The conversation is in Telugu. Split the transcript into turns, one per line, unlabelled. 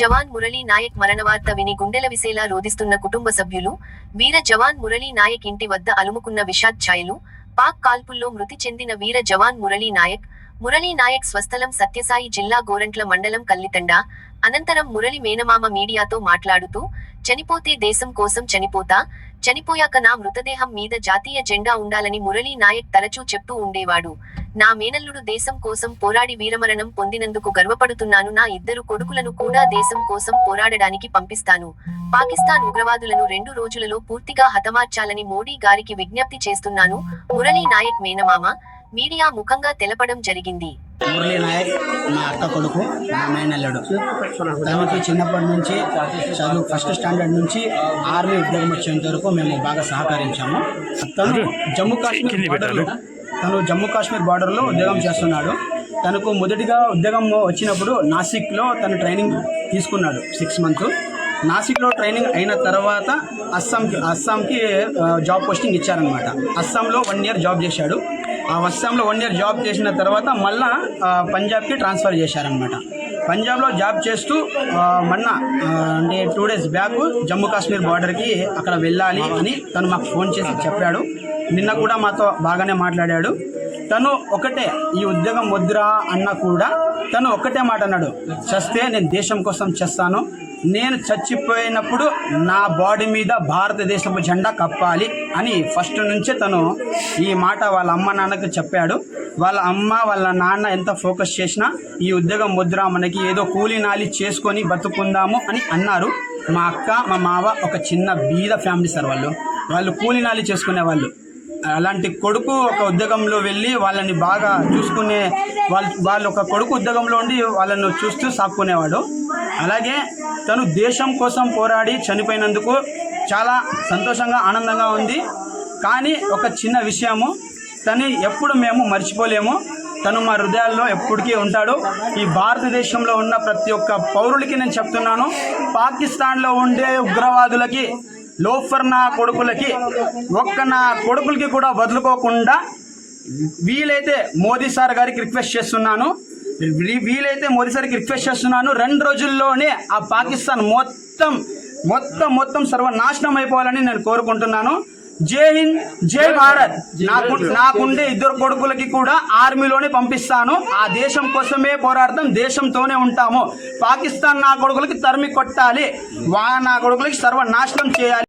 జవాన్ మురళీ నాయక్ మరణవార్త విని గుండెల విసేలా రోదిస్తున్న కుటుంబ సభ్యులు వీర జవాన్ మురళీ నాయక్ ఇంటి వద్ద అలుముకున్న విషాద్ పాక్ కాల్పుల్లో మృతి చెందిన వీర జవాన్ మురళీ నాయక్ మురళీ నాయక్ స్వస్థలం సత్యసాయి జిల్లా గోరంట్ల మండలం కల్లితండ అనంతరం మురళి మేనమామ మీడియాతో మాట్లాడుతూ చనిపోతే దేశం కోసం చనిపోతా చనిపోయాక నా మృతదేహం మీద జాతీయ జెండా ఉండాలని మురళీ నాయక్ తరచూ చెప్తూ ఉండేవాడు. నా మేనల్లుడు దేశం కోసం పోరాడి వీరమరణం పొందినందుకు గర్వపడుతున్నాను. నా ఇద్దరు కొడుకులను కూడా దేశం కోసం పోరాడడానికి పంపిస్తాను. పాకిస్తాన్ ఉగ్రవాదులను రెండు రోజులలో పూర్తిగా హతమార్చాలని మోడీ గారికి విజ్ఞప్తి చేస్తున్నాను. మురళీ నాయక్ మేనమామ మీడియా ముఖంగా తెలపడం జరిగింది.
మురళీ నాయక్ మా అక్క కొడుకు నా మేనల్లుడు. తనకి చిన్నప్పటి నుంచి చదువు ఫస్ట్ స్టాండర్డ్ నుంచి ఆర్మీ ఉద్యోగం వచ్చేంత వరకు మేము బాగా సహకరించాము. జమ్మూ కాశ్మీర్ తను జమ్మూ కాశ్మీర్ బార్డర్లో ఉద్యోగం చేస్తున్నాడు. తనకు మొదటిగా ఉద్యోగం వచ్చినప్పుడు నాసిక్లో తను ట్రైనింగ్ తీసుకున్నాడు సిక్స్ మంత్స్. నాసిక్లో ట్రైనింగ్ అయిన తర్వాత అస్సాంకి అస్సాంకి జాబ్ పోస్టింగ్ ఇచ్చారనమాట అస్సాంలో వన్ ఇయర్ జాబ్ చేశాడు. అస్సాంలో వన్ ఇయర్ జాబ్ చేసిన తర్వాత మళ్ళా పంజాబ్కి ట్రాన్స్ఫర్ చేశారనమాట పంజాబ్లో జాబ్ చేస్తూ ఆ, మొన్న అంటే two days back Jammu Kashmir బార్డర్కి అక్కడ వెళ్ళాలి అని తను మాకు ఫోన్ చేసి చెప్పాడు. నిన్న కూడా మాతో బాగానే మాట్లాడాడు. తను ఒకటే ఈ ఉద్యోగం వద్దురా అన్న కూడా తను ఒకటే మాట అన్నాడు. చస్తే నేను దేశం కోసం చేస్తాను. నేను చచ్చిపోయినప్పుడు నా బాడీ మీద భారతదేశపు జెండా కప్పాలి అని ఫస్ట్ నుంచే తను ఈ మాట వాళ్ళ అమ్మ నాన్నకి చెప్పాడు. వాళ్ళ అమ్మ వాళ్ళ నాన్న ఎంత ఫోకస్ చేసినా ఈ ఉద్యోగం వద్దురా మనకి ఏదో కూలీ నాలి చేసుకొని బతుకుందాము అని అన్నారు. మా అక్క మా మావ ఒక చిన్న బీద ఫ్యామిలీ సార్ వాళ్ళు. వాళ్ళు కూలి నాలి చేసుకునే వాళ్ళు అలాంటి కొడుకు ఒక ఉద్యోగంలో వెళ్ళి వాళ్ళని బాగా చూసుకునే వాళ్ళ వాళ్ళు ఒక కొడుకు ఉద్యోగంలో ఉండి వాళ్ళను చూస్తూ సాక్కునేవాడు. అలాగే తను దేశం కోసం పోరాడి చనిపోయినందుకు చాలా సంతోషంగా ఆనందంగా ఉంది. కానీ ఒక చిన్న విషయము తను ఎప్పుడు మేము మర్చిపోలేము. తను మా హృదయాల్లో ఎప్పటికీ ఉంటాడు. ఈ భారతదేశంలో ఉన్న ప్రతి ఒక్క పౌరుడికి నేను చెప్తున్నాను పాకిస్తాన్లో ఉండే ఉగ్రవాదులకి లోఫర్ నా కొడుకులకి ఒక్క నా కొడుకులకి కూడా వదులుకోకుండా వీలైతే మోదీ సార్ గారికి రిక్వెస్ట్ చేస్తున్నాను. వీలైతే మోదీ సార్కి రిక్వెస్ట్ చేస్తున్నాను. రెండు రోజుల్లోనే ఆ పాకిస్తాన్ మొత్తం మొత్తం మొత్తం సర్వనాశనం అయిపోవాలని నేను కోరుకుంటున్నాను. జై హింద్ జై భారత్. నాకు నాకుండే ఇద్దరు కొడుకులకి కూడా ఆర్మీలోనే పంపిస్తాను. ఆ దేశం కోసమే పోరాడతాం దేశంతోనే ఉంటాము. పాకిస్తాన్ నా కొడుకులకి తరిమి కొట్టాలి. వా నా కొడుకులకి సర్వనాశనం చేయాలి.